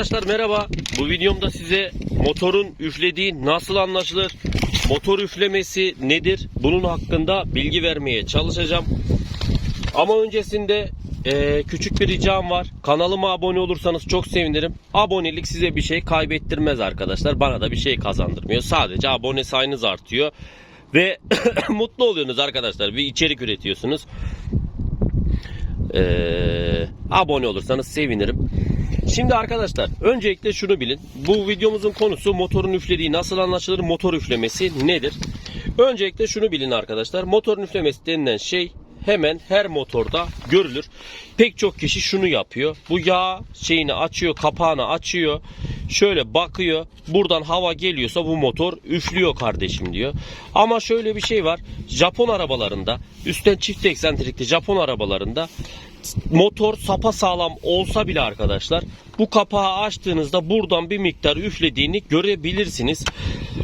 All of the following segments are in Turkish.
Arkadaşlar merhaba. Bu videomda size motorun üflediği nasıl anlaşılır? Motor üflemesi nedir? Bunun hakkında bilgi vermeye çalışacağım. Ama öncesinde eee, küçük bir ricam var. Kanalıma abone olursanız çok sevinirim. Abonelik size bir şey kaybettirmez arkadaşlar. Bana da bir şey kazandırmıyor. Sadece abone sayınız artıyor. Ve mutlu oluyorsunuz arkadaşlar. Bir içerik üretiyorsunuz. Eee, abone olursanız sevinirim. Şimdi arkadaşlar öncelikle şunu bilin. Bu videomuzun konusu motorun üflediği nasıl anlaşılır? Motor üflemesi nedir? Öncelikle şunu bilin arkadaşlar. Motorun üflemesi denilen şey hemen her motorda görülür. Pek çok kişi şunu yapıyor. Bu yağ şeyini açıyor, kapağını açıyor. Şöyle bakıyor. Buradan hava geliyorsa bu motor üflüyor kardeşim diyor. Ama şöyle bir şey var. Japon arabalarında, üstten çift eksentrikli Japon arabalarında motor sapa sağlam olsa bile arkadaşlar bu kapağı açtığınızda buradan bir miktar üflediğini görebilirsiniz.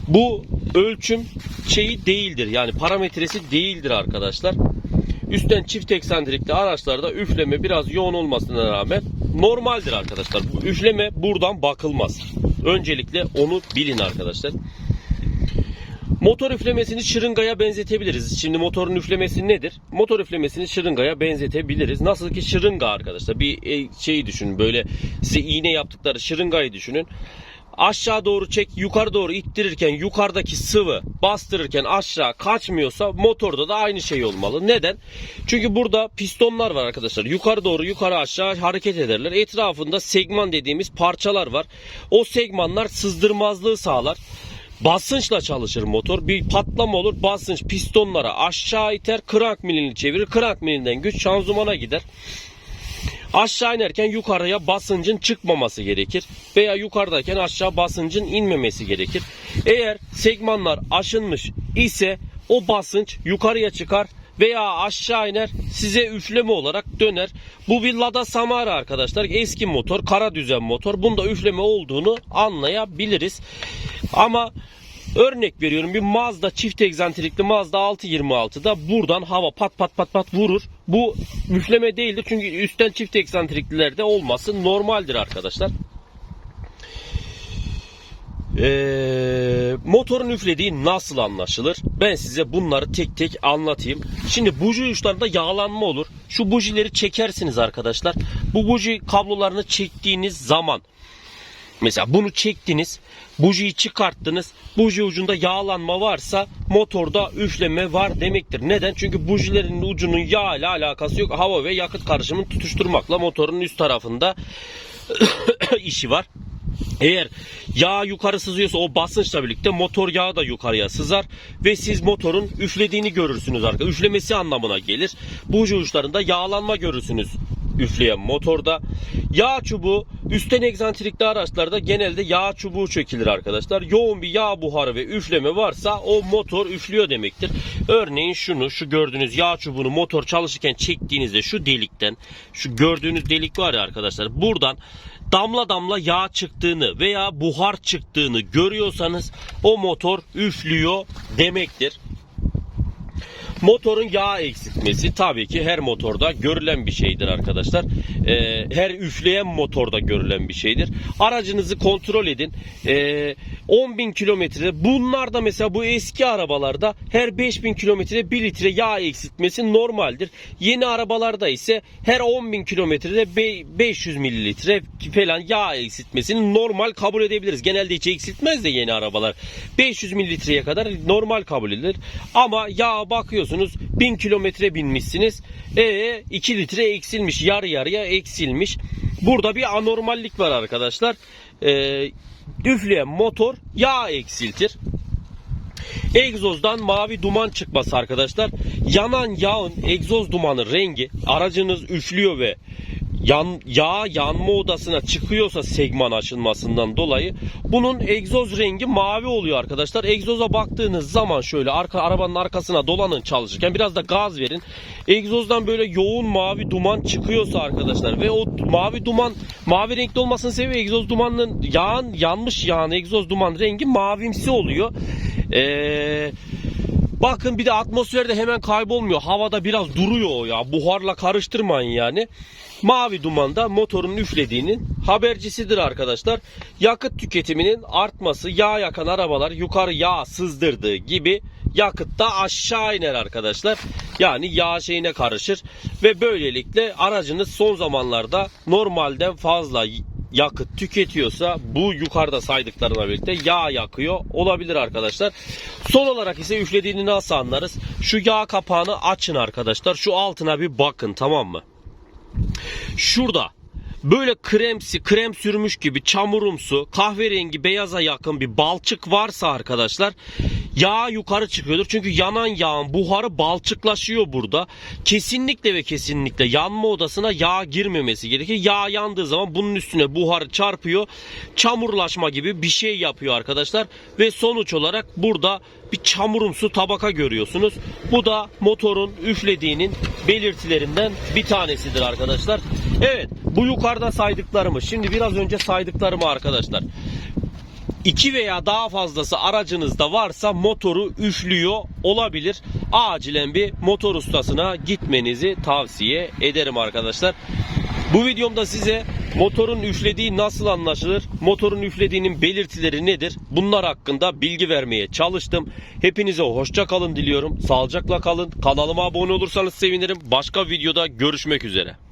Bu ölçüm şeyi değildir. Yani parametresi değildir arkadaşlar. Üstten çift eksentrikli araçlarda üfleme biraz yoğun olmasına rağmen normaldir arkadaşlar. Üfleme buradan bakılmaz. Öncelikle onu bilin arkadaşlar. Motor üflemesini şırıngaya benzetebiliriz. Şimdi motorun üflemesi nedir? Motor üflemesini şırıngaya benzetebiliriz. Nasıl ki şırınga arkadaşlar. Bir e, şeyi düşünün böyle size iğne yaptıkları şırıngayı düşünün. Aşağı doğru çek, yukarı doğru ittirirken yukarıdaki sıvı bastırırken aşağı kaçmıyorsa motorda da aynı şey olmalı. Neden? Çünkü burada pistonlar var arkadaşlar. Yukarı doğru yukarı aşağı hareket ederler. Etrafında segman dediğimiz parçalar var. O segmanlar sızdırmazlığı sağlar. Basınçla çalışır motor. Bir patlama olur. Basınç pistonlara aşağı iter. Krank milini çevirir. Krank milinden güç şanzımana gider. Aşağı inerken yukarıya basıncın çıkmaması gerekir. Veya yukarıdayken aşağı basıncın inmemesi gerekir. Eğer segmanlar aşınmış ise o basınç yukarıya çıkar veya aşağı iner size üfleme olarak döner. Bu bir Lada Samara arkadaşlar. Eski motor, kara düzen motor. Bunda üfleme olduğunu anlayabiliriz. Ama Örnek veriyorum bir Mazda çift egzantrikli Mazda 626'da buradan hava pat pat pat pat vurur. Bu üfleme değildir çünkü üstten çift egzantriklilerde olması normaldir arkadaşlar. Ee, motorun üflediği nasıl anlaşılır? Ben size bunları tek tek anlatayım. Şimdi buji uçlarında yağlanma olur. Şu bujileri çekersiniz arkadaşlar. Bu buji kablolarını çektiğiniz zaman Mesela bunu çektiniz, bujiyi çıkarttınız, buji ucunda yağlanma varsa motorda üfleme var demektir. Neden? Çünkü bujilerin ucunun yağ ile alakası yok. Hava ve yakıt karışımını tutuşturmakla motorun üst tarafında işi var. Eğer yağ yukarı sızıyorsa o basınçla birlikte motor yağı da yukarıya sızar ve siz motorun üflediğini görürsünüz arkadaşlar. Üflemesi anlamına gelir. Buji uçlarında yağlanma görürsünüz üfleyen motorda. Yağ çubuğu üstten egzantrikli araçlarda genelde yağ çubuğu çekilir arkadaşlar. Yoğun bir yağ buharı ve üfleme varsa o motor üflüyor demektir. Örneğin şunu şu gördüğünüz yağ çubuğunu motor çalışırken çektiğinizde şu delikten şu gördüğünüz delik var ya arkadaşlar buradan damla damla yağ çıktığını veya buhar çıktığını görüyorsanız o motor üflüyor demektir. Motorun yağ eksiltmesi tabii ki her motorda görülen bir şeydir arkadaşlar. Ee, her üfleyen motorda görülen bir şeydir. Aracınızı kontrol edin. Ee, 10.000 kilometre bunlar da mesela bu eski arabalarda her 5.000 kilometrede 1 litre yağ eksiltmesi normaldir. Yeni arabalarda ise her 10.000 kilometrede be- 500 mililitre falan yağ eksiltmesini normal kabul edebiliriz. Genelde hiç eksiltmez de yeni arabalar. 500 mililitreye kadar normal kabul edilir. Ama yağ bakıyorsunuz 1000 kilometre binmişsiniz. E 2 litre eksilmiş. Yarı yarıya eksilmiş. Burada bir anormallik var arkadaşlar. E, üfleyen motor yağ eksiltir. Egzozdan mavi duman çıkması arkadaşlar. Yanan yağın egzoz dumanı rengi aracınız üflüyor ve yan, yağ yanma odasına çıkıyorsa segman açılmasından dolayı bunun egzoz rengi mavi oluyor arkadaşlar. Egzoza baktığınız zaman şöyle arka arabanın arkasına dolanın çalışırken biraz da gaz verin. Egzozdan böyle yoğun mavi duman çıkıyorsa arkadaşlar ve o mavi duman mavi renkli olmasının sebebi egzoz dumanının yağın yanmış yağın egzoz duman rengi mavimsi oluyor. Eee Bakın bir de atmosferde hemen kaybolmuyor. Havada biraz duruyor ya. Buharla karıştırmayın yani. Mavi dumanda motorun üflediğinin habercisidir arkadaşlar. Yakıt tüketiminin artması, yağ yakan arabalar yukarı yağ sızdırdığı gibi yakıt da aşağı iner arkadaşlar. Yani yağ şeyine karışır ve böylelikle aracınız son zamanlarda normalden fazla yakıt tüketiyorsa bu yukarıda saydıklarına birlikte yağ yakıyor olabilir arkadaşlar. Son olarak ise üflediğini nasıl anlarız? Şu yağ kapağını açın arkadaşlar. Şu altına bir bakın tamam mı? Şurada böyle kremsi, krem sürmüş gibi çamurumsu, kahverengi beyaza yakın bir balçık varsa arkadaşlar yağ yukarı çıkıyordur. Çünkü yanan yağın buharı balçıklaşıyor burada. Kesinlikle ve kesinlikle yanma odasına yağ girmemesi gerekir. Yağ yandığı zaman bunun üstüne buharı çarpıyor. Çamurlaşma gibi bir şey yapıyor arkadaşlar. Ve sonuç olarak burada bir çamurumsu tabaka görüyorsunuz. Bu da motorun üflediğinin belirtilerinden bir tanesidir arkadaşlar. Evet bu yukarıda saydıklarımı şimdi biraz önce saydıklarımı arkadaşlar. 2 veya daha fazlası aracınızda varsa motoru üflüyor olabilir. Acilen bir motor ustasına gitmenizi tavsiye ederim arkadaşlar. Bu videomda size motorun üflediği nasıl anlaşılır, motorun üflediğinin belirtileri nedir bunlar hakkında bilgi vermeye çalıştım. Hepinize hoşça kalın diliyorum. Sağlıcakla kalın. Kanalıma abone olursanız sevinirim. Başka videoda görüşmek üzere.